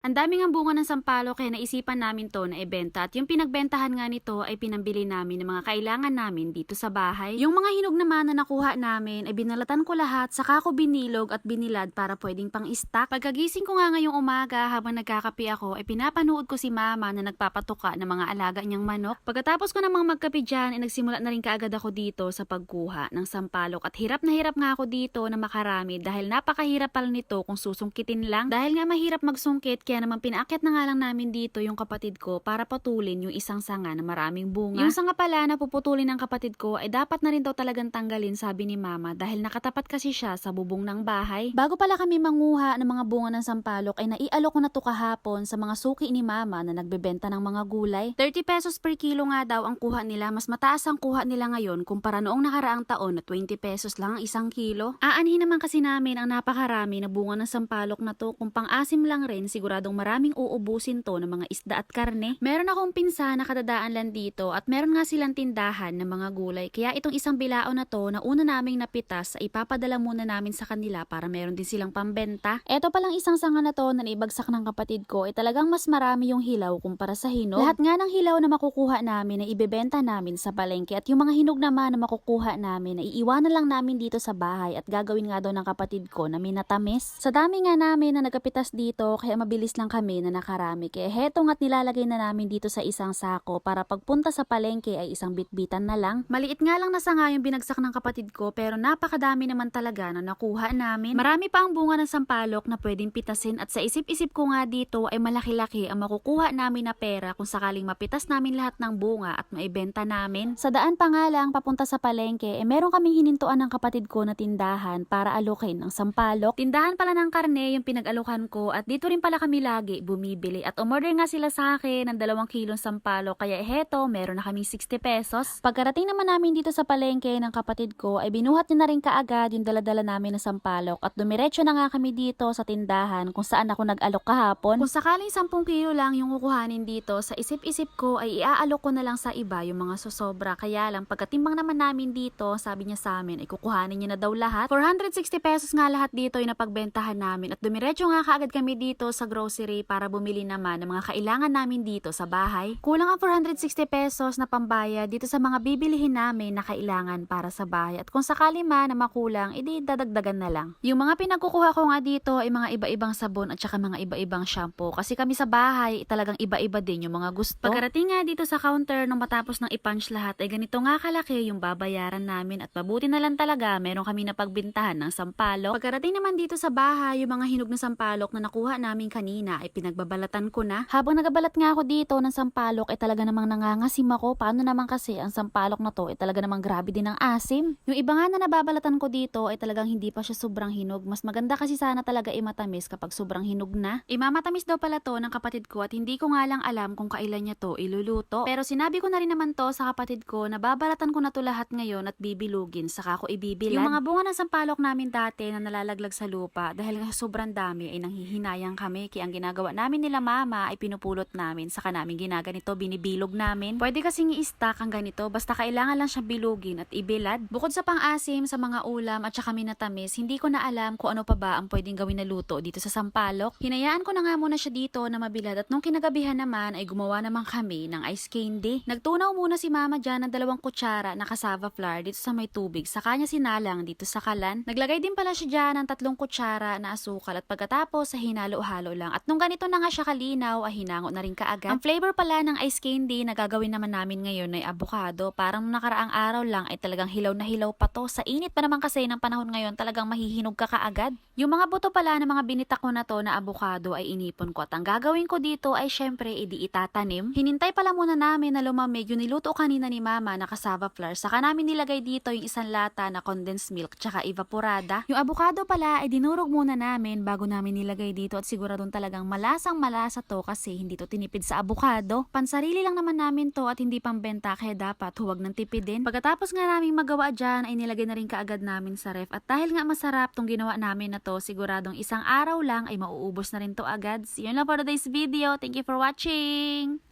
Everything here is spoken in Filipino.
Ang dami nga bunga ng sampalo kaya naisipan namin to na ibenta at yung pinagbentahan nga nito ay pinambili namin ng mga kailangan namin dito sa bahay. Yung mga hinog naman na nakuha namin ay binalatan ko lahat saka ko binilog at binilad para pwedeng pang stock. Pagkagising ko nga ngayong umaga habang nagkakape ako ay pinapanood ko si mama na nagpapatuka ng mga alaga niyang manok. Pagkatapos ko namang magkape dyan ay nagsimula na rin kaagad ako dito sa pagkuha ng sampalok at hirap na hirap nga ako dito na makarami dahil napakahirap pala nito kung susungkitin lang. Dahil nga mahirap magsungkit kaya naman pinaakyat na nga lang namin dito yung kapatid ko para patulin yung isang sanga na maraming bunga. Yung sanga pala na puputulin ng kapatid ko ay dapat na rin daw talagang tanggalin sabi ni mama dahil nakatapat kasi siya sa bubong ng bahay. Bago pala kami manguha ng mga bunga ng sampalok ay naialok ko na to kahapon sa mga suki ni mama na nagbebenta ng mga gulay. 30 pesos per kilo nga daw ang kuha nila. Mas mataas ang kuha nila ngayon kumpara noong nakaraang taon na 20 pesos lang ang isang kilo. Aanhin naman kasi namin ang napakarami na bunga ng sampalok na to kung pang-asim lang rin siguradong maraming uubusin to ng mga isda at karne. Meron akong pinsa na kadadaan lang dito at meron nga silang tindahan ng mga gulay. Kaya itong isang bilao na to na una naming napitas ay ipapadala muna namin sa kanila para meron din silang pambenta. Eto palang isang sanga na to na naibagsak ng kapatid ko ay talagang mas marami yung hilaw kumpara sa hinog. Lahat nga ng hilaw na makukuha namin ay ibebenta namin sa palengke at yung mga hinog naman na makukuha namin ay iiwanan lang namin dito sa bahay at gagawin nga daw ng kapatid ko na minatamis. Sa dami nga namin na nagapitas dito kaya mabilis lang kami na nakarami. Kaya heto nga't nilalagay na namin dito sa isang sako para pagpunta sa palengke ay isang bitbitan na lang. Maliit nga lang na sanga yung binagsak ng kapatid ko pero napakadami naman talaga na nakuha namin. Marami pa ang bunga ng sampalok na pwedeng pitasin at sa isip-isip ko nga dito ay malaki-laki ang makukuha namin na pera kung sakaling mapitas namin lahat ng bunga at maibenta namin. Sa daan pa nga lang papunta sa palengke eh meron kaming hinintuan ng kapatid ko na tindahan para alukin ng sampalok. Tindahan pala ng karne yung pinag-alukan ko at dito rin pala kami lagi bumibili at umorder nga sila sa akin ng dalawang kilong sampalok kaya heto meron na kaming 60 pesos. Pagkarating naman namin dito sa palengke ng kapatid ko ay binuhat niya na rin kaagad yung daladala namin na sampalok at dumiretso na nga kami dito sa tindahan kung saan ako nag-alok kahapon. Kung sakaling 10 kilo lang yung kukuhanin dito sa isip-isip ko ay iaalok ko na lang sa iba yung mga sosobra kaya lang pagkatimbang naman namin dito sabi niya sa amin ay kukuhanin niya na daw lahat. 460 pesos nga lahat dito yung napagbentahan namin at dumiretso nga kaagad kami dito sa grocery para bumili naman ng mga kailangan namin dito sa bahay. Kulang ang 460 pesos na pambaya dito sa mga bibilihin namin na kailangan para sa bahay at kung sakali man na makulang, edi dadagdagan na lang. Yung mga pinagkukuha ko nga dito ay mga iba-ibang sabon at saka mga iba-ibang shampoo kasi kami sa bahay talagang iba-iba din yung mga gusto. Pagkarating nga dito sa counter nung matapos ng i-punch lahat ay ganito nga kalaki yung babayaran namin at mabuti na lang talaga meron kami na pagbintahan ng sampalok. Pagkarating naman dito sa bahay yung mga hinog na sampalok na nakuha namin kanina ay pinagbabalatan ko na. Habang nagabalat nga ako dito ng sampalok ay talaga namang nangangasim ako. Paano naman kasi ang sampalok na to ay talaga namang grabe din ang asim. Yung iba nga na nababalatan ko dito ay talagang hindi pa siya sobrang hinog. Mas maganda kasi sana talaga imatamis kapag sobrang hinog na. Imamatamis daw pala to ng kapatid ko at hindi ko nga lang alam kung kailan niya to iluluto. Pero sinabi ko na rin naman to sa kapatid ko na babalatan ko na to lahat ngayon at bibilugin saka ko ibibilad. Yung mga bunga ng sampalok namin dati na nalalaglag sa lupa dahil sobrang dami ay nanghihinayang kami kaya ang ginagawa namin nila mama ay pinupulot namin saka namin ginaganito binibilog namin. Pwede kasing i-stack ang ganito basta kailangan lang siya bilugin at ibilad. Bukod sa pang-asim sa mga ulam at saka minatamis, hindi ko na alam kung ano pa ba ang pwedeng gawin na luto dito sa sampalok. Hinayaan ko na nga muna siya dito na mabilad at nung kinagabihan naman ay gumawa naman kami ng ice candy. Nagtunaw muna si mama dyan ng dalawang kutsara na cassava flour dito sa may tubig. Sa kanya sinalang dito sa kalan. Naglagay din pala siya dyan ng tatlong kutsara na asukal at pagkatapos sa hinalo-halo lang. At nung ganito na nga siya kalinaw ay hinango na rin kaagad. Ang flavor pala ng ice candy na gagawin naman namin ngayon ay avocado. Parang nakaraang araw lang ay talagang hilaw na hilaw pa to. Sa init pa naman kasi ng panahon ngayon talagang mahihinog ka kaagad. Yung mga buto pala ng mga binita ko na to na avocado ay inipon ko. At ang gagawin ko dito ay syempre idi itatanim. Hinintay pala muna namin na lumamig yung niluto kanina ni mama na cassava flour. Saka namin nilagay dito yung isang lata na condensed milk tsaka evaporada. Yung avocado pala ay dinurog muna namin bago namin nilagay dito at siguradong talagang malasang malasa to kasi hindi to tinipid sa avocado. Pansarili lang naman namin to at hindi pambenta kaya dapat huwag ng tipidin. Pagkatapos nga namin magawa dyan ay nilagay na rin kaagad namin sa ref at dahil nga masarap tong ginawa namin na to siguradong isang araw lang ay mauubos na rin to agad. See you lang for today's video. Thank you for watching!